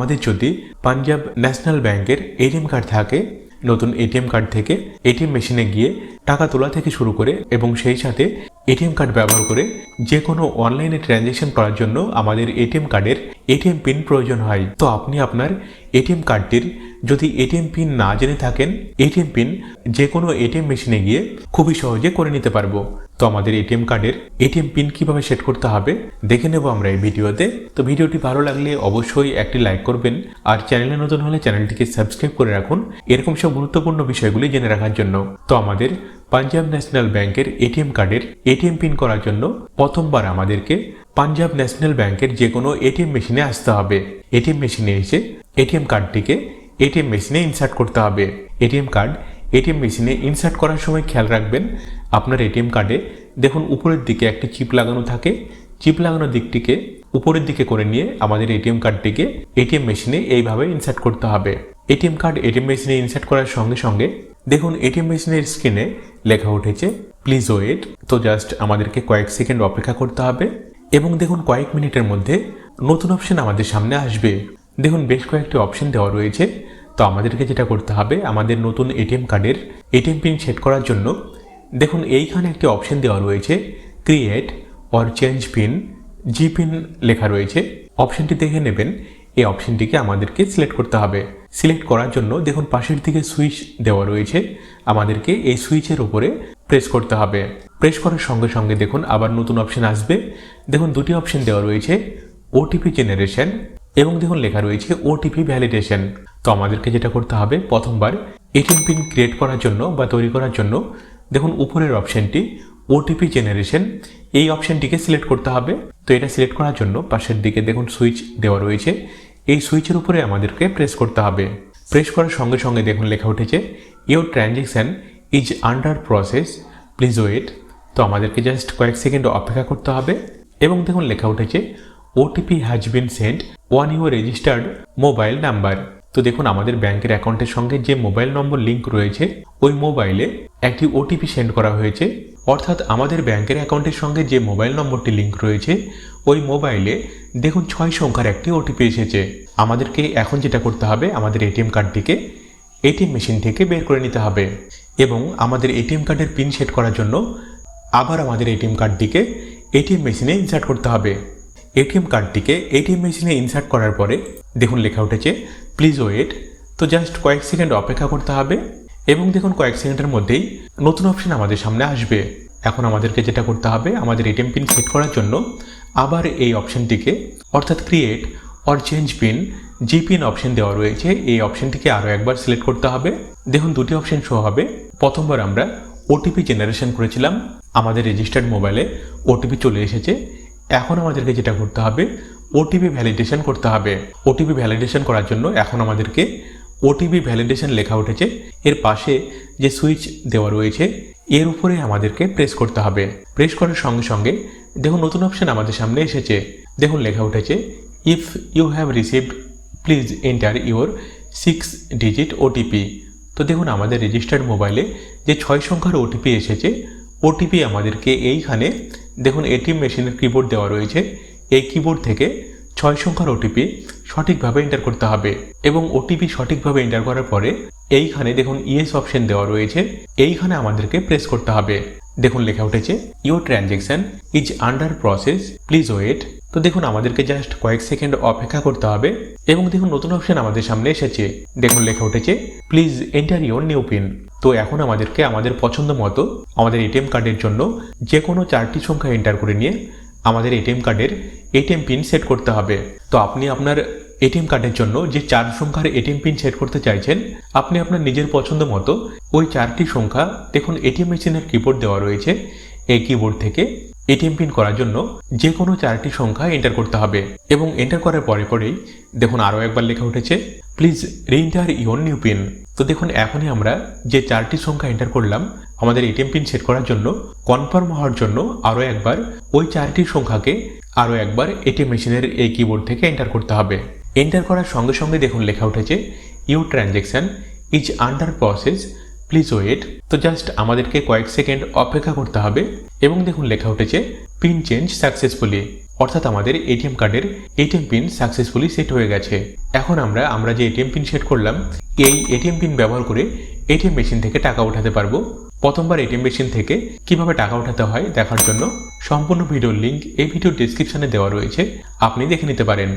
আমাদের যদি পাঞ্জাব ন্যাশনাল ব্যাংকের এটিএম কার্ড থাকে, নতুন এটিএম কার্ড থেকে এটিএম মেশিনে গিয়ে টাকা তোলা থেকে শুরু করে এবং সেই সাথে এটিএম কার্ড ব্যবহার করে যে কোনো অনলাইনে ট্রানজ্যাকশন করার জন্য আমাদের এটিএম কার্ডের এটিএম পিন প্রয়োজন হয়। তো আপনি আপনার এটিএম কার্ডটির যদি এটিএম পিন না জেনে থাকেন এটিএম পিন যে কোনো এটিএম মেশিনে গিয়ে খুবই সহজে করে নিতে পারব। তো আমাদের এটিএম কার্ডের এটিএম পিন কীভাবে সেট করতে হবে, দেখে নেব আমরা এই ভিডিওতে। তো ভিডিওটি ভালো লাগলে অবশ্যই একটি লাইক করবেন, আর চ্যানেলে নতুন হলে চ্যানেলটিকে সাবস্ক্রাইব করে রাখুন। এরকম সব গুরুত্বপূর্ণ বিষয়গুলি জেনে রাখার জন্য তো আমাদের পাঞ্জাব ন্যাশনাল ব্যাংকের এটিএম কার্ডের এটিএম পিন করার জন্য প্রথমবার আমাদেরকে পাঞ্জাব ন্যাশনাল ব্যাংকের যে কোনো এটিএম মেশিনে আসতে হবে। এটিএম মেশিনে এসে এটিএম কার্ডটিকে এটিএম মেশিনে ইনসার্ট করতে হবে। এটিএম কার্ড এটিএম মেশিনে ইনসার্ট করার সময় খেয়াল রাখবেন, আপনার এটিএম কার্ডে দেখুন উপরের দিকে একটি চিপ লাগানো থাকে। চিপ লাগানো দিকটিকে উপরের দিকে করে নিয়ে আমাদের এটিএম কার্ডটিকে এটিএম মেশিনে এইভাবে ইনসার্ট করতে হবে। এটিএম কার্ড এটিএম মেশিনে ইনসার্ট করার সঙ্গে সঙ্গে দেখুন এটিএম মেশিনের স্ক্রিনে লেখা উঠেছে, প্লিজ ওয়েট। তো জাস্ট আমাদেরকে কয়েক সেকেন্ড অপেক্ষা করতে হবে। এবং দেখুন কয়েক মিনিটের মধ্যে নতুন অপশন আমাদের সামনে আসবে। দেখুন, বেশ কয়েকটি অপশন দেওয়া রয়েছে। তো আমাদেরকে যেটা করতে হবে, আমাদের নতুন এটিএম কার্ডের এটিএম পিন সেট করার জন্য দেখুন, এইখানে একটি অপশন দেওয়া রয়েছে create or change PIN G PIN লেখা রয়েছে। অপশনটি দেখে নেবেন, এই অপশনটিকে আমাদেরকে সিলেক্ট করতে হবে। সিলেক্ট করার জন্য দেখুন, পাশের দিকে সুইচ দেওয়া রয়েছে। আমাদেরকে এই সুইচের উপরে প্রেস করতে হবে। প্রেস করার সঙ্গে সঙ্গে দেখুন আবার নতুন অপশন আসবে। দেখুন দুটি অপশন দেওয়া রয়েছে ওটিপি জেনারেশন এবং দেখুন লেখা রয়েছে ওটিপি ভ্যালিডেশন তো আমাদেরকে যেটা করতে হবে প্রথমবার, এটিএম পিন ক্রিয়েট করার জন্য বা তৈরি করার জন্য দেখুন উপরের অপশনটি ওটিপি জেনারেশন এই অপশনটিকে সিলেক্ট করতে হবে। তো এটা সিলেক্ট করার জন্য পাশের দিকে দেখুন সুইচ দেওয়া রয়েছে, এই সুইচের উপরে আমাদেরকে প্রেস করতে হবে। প্রেস করার সঙ্গে সঙ্গে দেখুন লেখা উঠেছে your transaction is under process please wait তো আমাদেরকে জাস্ট কয়েক সেকেন্ড অপেক্ষা করতে হবে। এবং দেখুন, লেখা উঠেছে OTP has been send on your registered mobile number তো দেখুন, আমাদের ব্যাংকের অ্যাকাউন্টের সঙ্গে যে মোবাইল নম্বর লিঙ্ক রয়েছে, ওই মোবাইলে একটি ওটিপি সেন্ড করা হয়েছে। অর্থাৎ আমাদের ব্যাংকের অ্যাকাউন্টের সঙ্গে যে মোবাইল নম্বরটি লিঙ্ক রয়েছে, ওই মোবাইলে দেখুন, ছয় সংখ্যার একটি ওটিপি এসেছে। আমাদেরকে এখন যেটা করতে হবে, আমাদের এটিএম কার্ডটিকে এটিএম মেশিন থেকে বের করে নিতে হবে। এবং আমাদের এটিএম কার্ডের পিন সেট করার জন্য আবার আমাদের এটিএম কার্ডটিকে এটিএম মেশিনে ইনসার্ট করতে হবে। এটিএম কার্ডটিকে এটিএম মেশিনে ইনসার্ট করার পরে দেখুন লেখা উঠেছে, প্লিজ ওয়েট। তো জাস্ট কয়েক সেকেন্ড অপেক্ষা করতে হবে এবং দেখুন কয়েক সেকেন্ডের মধ্যেই নতুন অপশন আমাদের সামনে আসবে। এখন আমাদেরকে যেটা করতে হবে, আমাদের এটিএম পিন সেট করার জন্য আবার এই অপশনটিকে, অর্থাৎ create or change PIN G PIN option দেওয়া রয়েছে। এই অপশনটিকে আরও একবার সিলেক্ট করতে হবে। দেখুন, দুটি অপশন শো হবে। প্রথমবার আমরা ওটিপি জেনারেশন করেছিলাম। আমাদের রেজিস্টার্ড মোবাইলে ওটিপি চলে এসেছে। এখন আমাদেরকে যেটা করতে হবে ওটিপি ভ্যালিডেশন করতে হবে। ওটিপি ভ্যালিডেশন করার জন্য এখন আমাদেরকে ওটিপি ভ্যালিডেশন লেখা উঠেছে। এর পাশে যে সুইচ দেওয়া রয়েছে, এর উপরে আমাদেরকে প্রেস করতে হবে। প্রেস করার সঙ্গে সঙ্গে দেখুন, নতুন অপশন আমাদের সামনে এসেছে। দেখুন, লেখা উঠেছে if you have received please enter your six digit OTP তো দেখুন, আমাদের রেজিস্টার্ড মোবাইলে যে ছয় সংখ্যার ওটিপি এসেছে ওটিপি আমাদেরকে এইখানে, দেখুন, এটিএম মেশিনের কিবোর্ড দেওয়া রয়েছে। এই কিবোর্ড থেকে ছয় সংখ্যার ওটিপি সঠিকভাবে এন্টার করতে হবে এবং ওটিপি সঠিকভাবে এন্টার করার পরে এইখানে, দেখুন ইয়েস অপশন দেওয়া রয়েছে। এইখানে আমাদেরকে প্রেস করতে হবে। দেখুন, লেখা উঠেছে your transaction is under process please wait তো দেখুন, আমাদেরকে জাস্ট কয়েক সেকেন্ড অপেক্ষা করতে হবে এবং দেখুন, নতুন অপশন আমাদের সামনে এসেছে। দেখুন, লেখা উঠেছে please enter your new pin তো এখন আমাদেরকে আমাদের পছন্দ মতো আমাদের এটিএম কার্ডের জন্য যে কোনো চারটি সংখ্যা এন্টার করে নিয়ে আমাদের এটিএম কার্ডের এটিএম পিন সেট করতে হবে। তো আপনি আপনার এটিএম কার্ডের জন্য যে চার সংখ্যার এটিএম পিন সেট করতে চাইছেন, আপনি আপনার নিজের পছন্দ মতো ওই চারটি সংখ্যা, দেখুন এটিএম মেশিনের কিবোর্ড দেওয়া রয়েছে। এই কিবোর্ড থেকে এটিএম পিন করার জন্য যে কোনো চারটি সংখ্যা এন্টার করতে হবে এবং এন্টার করার পরে পরেই দেখুন আরও একবার লেখা উঠেছে please reenter your new pin তো দেখুন, এখনই আমরা যে চারটি সংখ্যা এন্টার করলাম, আমাদের এটিএম পিন সেট করার জন্য কনফার্ম হওয়ার জন্য আরও একবার ওই চারটি সংখ্যাকে আরও একবার এটিএম মেশিনের এই কিবোর্ড থেকে এন্টার করতে হবে। এন্টার করার সঙ্গে সঙ্গে দেখুন লেখা উঠেছে you transaction is under process please wait তো জাস্ট আমাদেরকে কয়েক সেকেন্ড অপেক্ষা করতে হবে এবং দেখুন লেখা উঠেছে পিন চেঞ্জ সাকসেসফুলি অর্থাৎ আমাদের এটিএম কার্ডের এটিএম পিন সাকসেসফুলি সেট হয়ে গেছে। এখন আমরা আমরা যে এটিএম পিন সেট করলাম, এই এটিএম পিন ব্যবহার করে এটিএম মেশিন থেকে টাকা উঠাতে পারব। প্রথমবার এটিএম মেশিন থেকে কীভাবে টাকা উঠাতে হয় দেখার জন্য সম্পূর্ণ ভিডিওর লিংক এই ভিডিওর ডেসক্রিপশনে দেওয়া রয়েছে। আপনি দেখে নিতে পারেন।